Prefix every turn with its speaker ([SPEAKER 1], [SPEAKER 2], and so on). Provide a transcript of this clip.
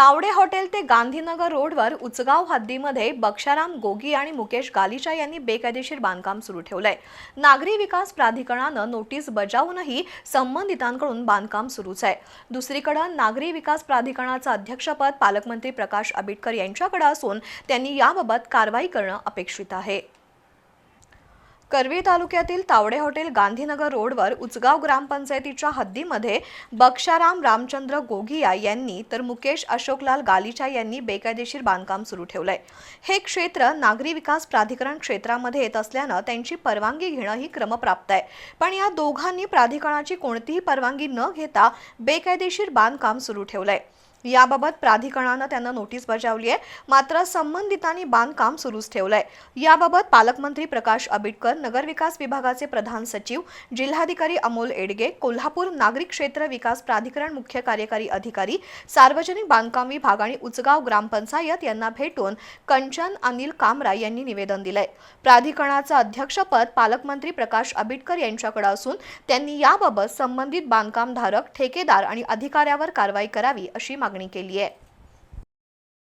[SPEAKER 1] Tawde hotel ते गांधीनगर रोडवर उचगाव हद्दीमध्ये बक्षाराम गोगी आणि मुकेश गालिचा यांनी बेकायदेशीर बांधकाम सुरू ठेवलंय. नागरी विकास प्राधिकरणानं नोटीस बजावूनही संबंधितांकडून बांधकाम सुरूच आहे. दुसरीकडे नागरी विकास प्राधिकरणाचं अध्यक्षपद पालकमंत्री प्रकाश आंबेडकर यांच्याकडे असून त्यांनी याबाबत कारवाई करणं अपेक्षित आहे. करवी तालुक्यातील तावडे हॉटेल गांधीनगर रोडवर उचगाव ग्रामपंचायतीच्या हद्दीमध्ये बक्षाराम रामचंद्र गोघिया यांनी तर मुकेश अशोकलाल गालिचा यांनी बेकायदेशीर बांधकाम सुरू ठेवलंय. हे क्षेत्र नागरी विकास प्राधिकरण क्षेत्रामध्ये येत असल्यानं त्यांची परवानगी घेणं ही क्रमप्राप्त आहे. पण या दोघांनी प्राधिकरणाची कोणतीही परवानगी न घेता बेकायदेशीर बांधकाम सुरू ठेवलंय. याबाबत प्राधिकरणानं त्यांना नोटीस बजावली आहे. मात्र संबंधितांनी बांधकाम सुरूच ठेवलंय. याबाबत पालकमंत्री प्रकाश आंबेडकर नगरविकास विभागाचे प्रधान सचिव जिल्हाधिकारी अमोल एडगे कोल्हापूर नागरिक क्षेत्र विकास प्राधिकरण मुख्य कार्यकारी अधिकारी सार्वजनिक बांधकाम विभाग आणि उचगाव ग्रामपंचायत यांना भेटून कंचन अनिल कामरा यांनी निवेदन दिलंय. प्राधिकरणाचं अध्यक्षपद पालकमंत्री प्रकाश आंबेडकर यांच्याकडे असून त्यांनी याबाबत संबंधित बांधकामधारक ठेकेदार आणि अधिकाऱ्यावर कारवाई करावी अशी मागणी केली आहे